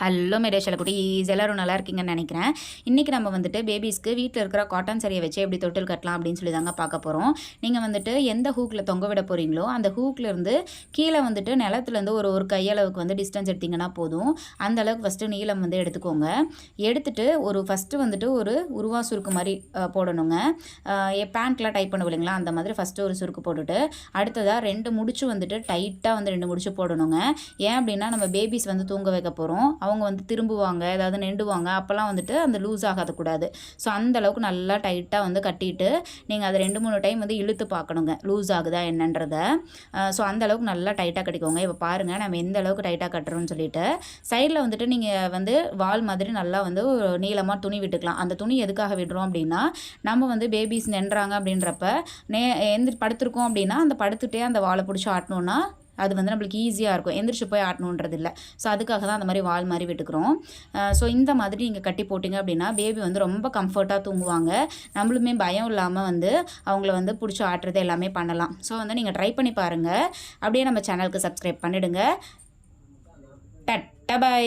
Hello marriage குட்டீஸ் எல்லோரும் நல்லா இருக்கீங்கன்னு நினைக்கிறேன். இன்றைக்கி நம்ம வந்துட்டு பேபிஸ்க்கு வீட்டில் இருக்கிற காட்டன் சரியை வச்சு எப்படி தொட்டில் கட்டலாம் அப்படின்னு சொல்லி தாங்க பார்க்க போகிறோம் நீங்கள் வந்துட்டு எந்த ஹூக்கில் தொங்க விட போகிறீங்களோ அந்த ஹூக்லேருந்து இருந்து கீழே வந்துட்டு நிலத்துலேருந்து ஒரு ஒரு கையளவுக்கு வந்து டிஸ்டன்ஸ் எடுத்திங்கன்னா போதும். அந்த அளவுக்கு ஃபஸ்ட்டு நீளம் வந்து எடுத்துக்கோங்க. எடுத்துட்டு ஒரு ஃபஸ்ட்டு வந்துட்டு ஒரு உருவா சுருக்கு மாதிரி போடணுங்க. பேண்ட்லாம் டைப் பண்ணுவோம் இல்லைங்களா? அந்த மாதிரி ஃபஸ்ட்டு ஒரு சுருக்கு போட்டுட்டு அடுத்ததாக ரெண்டு முடிச்சு வந்துட்டு டைட்டாக வந்து ரெண்டு முடிச்சு போடணுங்க. ஏன் அப்படின்னா நம்ம பேபிஸ் வந்து தூங்க வைக்க போகிறோம் அவங்க வந்து திரும்புவாங்க ஏதாவது நெண்டுவாங்க அப்போல்லாம் வந்துட்டு அந்த லூஸ் ஆகாதக்கூடாது ஸோ அந்தளவுக்கு நல்லா டைட்டாக வந்து கட்டிட்டு நீங்கள் அதை ரெண்டு மூணு டைம் வந்து இழுத்து பார்க்கணுங்க. லூஸ் ஆகுதா என்னன்றத. ஸோ அந்த அளவுக்கு நல்லா டைட்டாக கட்டிக்கோங்க. இப்போ பாருங்கள் நம்ம எந்த அளவுக்கு டைட்டாக கட்டுறோம்னு சொல்லிட்டு சைடில் வந்துட்டு நீங்கள் வந்து வால் மாதிரி நல்லா வந்து நீளமாக துணி விட்டுக்கலாம். அந்த துணி எதுக்காக விடுறோம் அப்படின்னா நம்ம வந்து பேபிஸ் நின்றாங்க அப்படின்றப்ப நே எந்த படுத்திருக்கோம் அப்படின்னா அந்த படுத்துட்டே அந்த வாழை பிடிச்சி ஆட்டணும்னா அது வந்து நம்மளுக்கு ஈஸியாக இருக்கும். எந்திரிச்சு போய் ஆட்டணுன்றது இல்லை ஸோ அதுக்காக தான் அந்த மாதிரி வால் மாதிரி விட்டுக்கிறோம். ஸோ இந்த மாதிரி நீங்கள் கட்டி போட்டிங்க அப்படின்னா பேபி வந்து ரொம்ப கம்ஃபர்ட்டாக தூங்குவாங்க. நம்மளுமே பயம் இல்லாமல் வந்து அவங்கள வந்து பிடிச்சி ஆட்டுறது எல்லாமே பண்ணலாம். ஸோ வந்து நீங்கள் ட்ரை பண்ணி பாருங்கள் அப்படியே நம்ம சேனலுக்கு சப்ஸ்கிரைப் பண்ணிவிடுங்க டட்ட பை